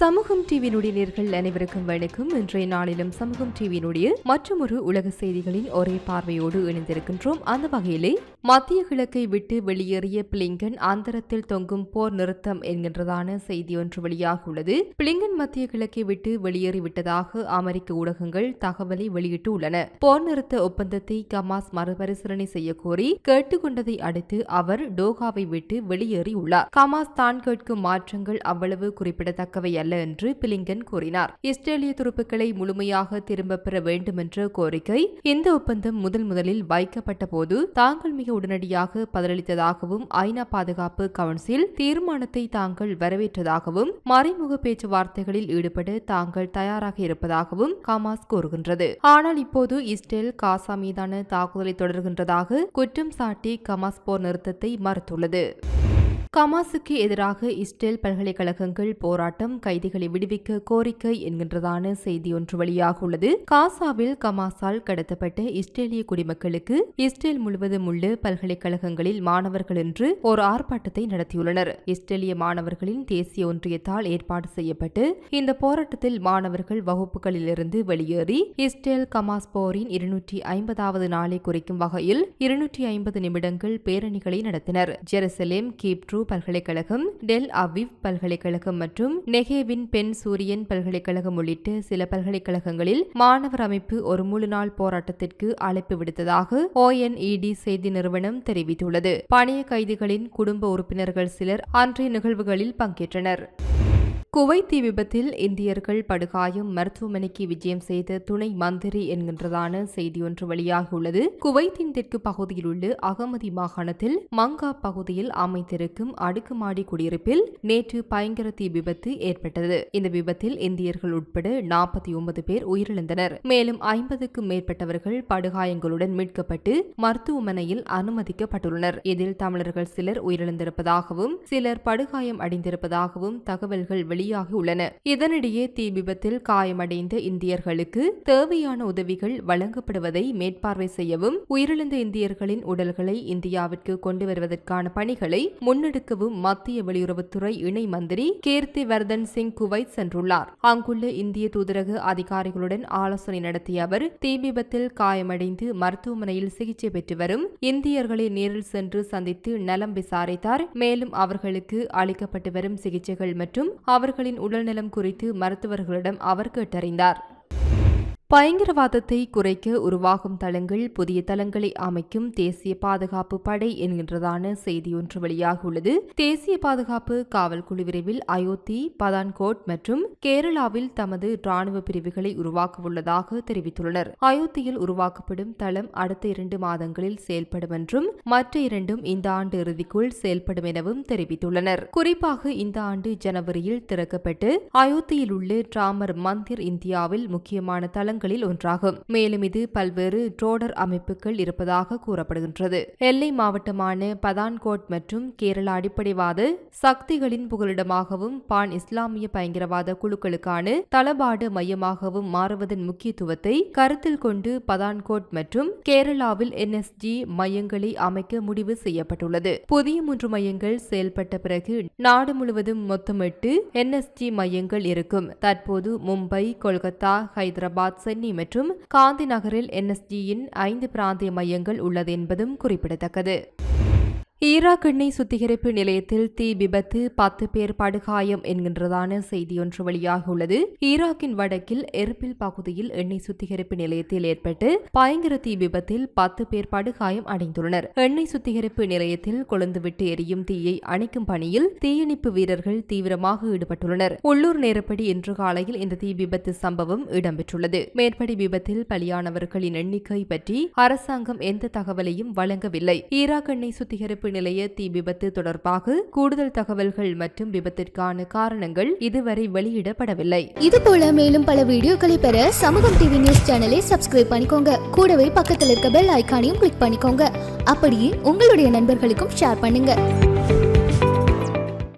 சமூகம் டிவியினுடைய நேர்கள் அனைவருக்கும் வணக்கம். இன்றைய நாளிலும் சமூகம் டிவியினுடைய மற்றொரு உலக செய்திகளின் ஒரே பார்வையோடு இணைந்திருக்கின்றோம். அந்த வகையிலே மத்திய கிழக்கை விட்டு வெளியேறிய பிளிங்கன் அந்தரத்தில் தொங்கும் போர் நிறுத்தம் என்கின்றதான செய்தி ஒன்று வெளியாகியுள்ளது பிளிங்கன் மத்திய கிழக்கை விட்டு வெளியேறிவிட்டதாக அமெரிக்க ஊடகங்கள் தகவலை வெளியிட்டு உள்ளன போர் நிறுத்த ஒப்பந்தத்தை கமாஸ் மறுபரிசீலனை செய்யக்கோரி கேட்டுக்கொண்டதை அடுத்து அவர் டோகாவை விட்டு வெளியேறியுள்ளார். கமாஸ் தான் கேட்கும் மாற்றங்கள் அவ்வளவு குறிப்பிடத்தக்கவை அல்ல என்று பிலிங்கன் கூறினார். இஸ்ரேலிய துருப்புக்களை முழுமையாக திரும்பப் பெற வேண்டும் என்ற கோரிக்கை இந்த ஒப்பந்தம் முதல் முதலில் வைக்கப்பட்ட போது தாங்கள் மிக உடனடியாக பதிலளித்ததாகவும் ஐநா பாதுகாப்பு கவுன்சில் தீர்மானத்தை தாங்கள் வரவேற்றதாகவும் மறைமுக பேச்சுவார்த்தைகளில் ஈடுபட தாங்கள் தயாராக இருப்பதாகவும் காமாஸ் கூறுகின்றது. ஆனால் இப்போது இஸ்ரேல் காசா மீதான தாக்குதலை தொடர்கின்றதாக குற்றம் சாட்டி கமாஸ் போர் நிறுத்தத்தை மறுத்துள்ளது. கமாசுக்கு எதிராக இஸ்ரேல் பல்கலைக்கழகங்கள் போராட்டம் கைதிகளை விடுவிக்க கோரிக்கை என்கின்றதான செய்தி ஒன்று வெளியாகியுள்ளது காசாவில் கமாஸால் கடத்தப்பட்ட இஸ்ரேலிய குடிமக்களுக்கு இஸ்ரேல் முழுவதும் உள்ள பல்கலைக்கழகங்களில் மாணவர்கள் என்று ஒரு ஆர்ப்பாட்டத்தை நடத்தியுள்ளனர். இஸ்ரேலிய மாணவர்களின் தேசிய ஒன்றியத்தால் ஏற்பாடு செய்யப்பட்டு இந்த போராட்டத்தில் மாணவர்கள் வகுப்புகளிலிருந்து வெளியேறி இஸ்ரேல் கமாஸ் போரின் இருநூற்றி ஐம்பதாவது நாளை குறிக்கும் வகையில் இருநூற்றி ஐம்பது நிமிடங்கள் பேரணிகளை நடத்தினர். ஜெருசலேம் கீப்ட்ரூ பல்கலைக்கழகம் டெல் அவிவ் பல்கலைக்கழகம் மற்றும் நெகேவின் பென் சூரியன் பல்கலைக்கழகம் உள்ளிட்ட சில பல்கலைக்கழகங்களில் மாணவர் அமைப்பு ஒரு முழு நாள் போராட்டத்திற்கு அழைப்பு விடுத்ததாக ஓஎன்இடி செய்தி நிறுவனம் தெரிவித்துள்ளது. பணிய கைதிகளின் குடும்ப உறுப்பினர்கள் சிலர் அன்றைய நிகழ்வுகளில் பங்கேற்றனர். குவைத் தீ விபத்தில் இந்தியர்கள் படுகாயம் மருத்துவமனைக்கு விஜயம் செய்த துணை மந்திரி என்கின்றதான செய்தி ஒன்று வெளியாகியுள்ளது. குவைத்தின் தெற்கு பகுதியில் உள்ள அகமதி மாகாணத்தில் மங்கா பகுதியில் அமைந்திருக்கும் அடுக்குமாடி குடியிருப்பில் நேற்று பயங்கர தீ விபத்து ஏற்பட்டது. இந்த விபத்தில் இந்தியர்கள் உட்பட நாற்பத்தி ஒன்பது பேர் உயிரிழந்தனர். மேலும் ஐம்பதுக்கும் மேற்பட்டவர்கள் படுகாயங்களுடன் மீட்கப்பட்டு மருத்துவமனையில் அனுமதிக்கப்பட்டுள்ளனர். இதில் தமிழர்கள் சிலர் உயிரிழந்திருப்பதாகவும் சிலர் படுகாயம் அடைந்திருப்பதாகவும் தகவல்கள் வெளியாகியுள்ளன இதனிடையே தீ விபத்தில் காயமடைந்த இந்தியர்களுக்கு தேவையான உதவிகள் வழங்கப்படுவதை மேற்பார்வை செய்யவும் உயிரிழந்த இந்தியர்களின் உடல்களை இந்தியாவிற்கு கொண்டு வருவதற்கான பணிகளை முன்னெடுக்கவும் மத்திய வெளியுறவுத்துறை இணை மந்திரி கீர்த்தி வர்தன் சிங் குவைத் சென்றுள்ளார். அங்குள்ள இந்திய தூதரக அதிகாரிகளுடன் ஆலோசனை நடத்திய அவர் தீ விபத்தில் காயமடைந்து மருத்துவமனையில் சிகிச்சை பெற்று வரும் இந்தியர்களை நேரில் சென்று சந்தித்து நலம் விசாரித்தார். மேலும் அவர்களுக்கு அளிக்கப்பட்டு வரும் சிகிச்சைகள் மற்றும் அவர் அவர்களின் உடல்நலம் குறித்து மருத்துவர்களிடம் அவர் கேட்டறிந்தார். பயங்கரவாதத்தை குறைக்க உருவாகும் தளங்கள் புதிய தளங்களை அமைக்கும் தேசிய பாதுகாப்பு படை என்கின்றதான செய்தி ஒன்று வெளியாகியுள்ளது தேசிய பாதுகாப்பு காவல் குழு விரைவில் அயோத்தி பதான்கோட் மற்றும் கேரளாவில் தமது ராணுவ பிரிவுகளை உருவாக்கவுள்ளதாக தெரிவித்துள்ளனர். அயோத்தியில் உருவாக்கப்படும் தளம் அடுத்த இரண்டு மாதங்களில் செயல்படும் என்றும் மற்ற இரண்டும் இந்த ஆண்டு இறுதிக்குள் செயல்படும் எனவும் தெரிவித்துள்ளனர். குறிப்பாக இந்த ஆண்டு ஜனவரியில் திறக்கப்பட்டு அயோத்தியில் உள்ள டிராமர் மந்திர் இந்தியாவில் முக்கியமான தளங்கள் தளங்களில் ஒன்றாகும். மேலும் இது பல்வேறு ட்ரோடர் அமைப்புகள் இருப்பதாக கூறப்படுகின்றது. எல்லை மாவட்டமான பதான்கோட் மற்றும் கேரள அடிப்படைவாத சக்திகளின் புகலிடமாகவும் பான் இஸ்லாமிய பயங்கரவாத குழுக்களுக்கான தளபாடு மையமாகவும் மாறுவதன் முக்கியத்துவத்தை கருத்தில் கொண்டு பதான்கோட் மற்றும் கேரளாவில் என்எஸ்ஜி மையங்களை அமைக்க முடிவு செய்யப்பட்டுள்ளது. புதிய மூன்று மையங்கள் செயல்பட்ட பிறகு நாடு முழுவதும் மொத்தம் எட்டு என்எஸ்ஜி மையங்கள் இருக்கும். தற்போது மும்பை கொல்கத்தா ஹைதராபாத் சென்னை மற்றும் காந்தி நகரில் என்எஸ்டியின் ஐந்து பிராந்திய மையங்கள் உள்ளது என்பதும் குறிப்பிடத்தக்கது. ஈராக் எண்ணெய் சுத்திகரிப்பு நிலையத்தில் தீ விபத்து பத்து பேர் படுகாயம் என்கின்றதான செய்தி ஒன்று வெளியாகியுள்ளது. ஈராக்கின் வடக்கில் எர்பில் பகுதியில் எண்ணெய் சுத்திகரிப்பு நிலையத்தில் ஏற்பட்டு பயங்கர தீ விபத்தில் பத்து பேர் படுகாயம் அடைந்துள்ளனர். எண்ணெய் சுத்திகரிப்பு நிலையத்தில் கொழுந்துவிட்டு எரியும் தீயை அணைக்கும் பணியில் தீயணைப்பு வீரர்கள் தீவிரமாக ஈடுபட்டுள்ளனர். உள்ளூர் நேரப்படி இன்று காலையில் இந்த தீ விபத்து சம்பவம் இடம்பெற்றுள்ளது. மேற்படி விபத்தில் பலியானவர்களின் எண்ணிக்கை பற்றி அரசாங்கம் எந்த தகவலையும் வழங்கவில்லை. ஈராக் எண்ணெய் சுத்திகரிப்பு நிலைய தீ விபத்து தொடர்பாக கூடுதல் தகவல்கள் மற்றும் விபத்திற்கான காரணங்கள் இதுவரை வெளியிடப்படவில்லை. இது போல மேலும் பல வீடியோக்களை பெற சமூகம் டிவி நியூஸ் சேனலை சப்ஸ்கிரைப் பண்ணிக்கோங்க. கூடவே பக்கத்தில் இருக்க பெல் ஐக்கானையும் கிளிக் பண்ணிக்கோங்க. அப்படியே உங்களுடைய நண்பர்களுக்கும் ஷேர் பண்ணுங்க.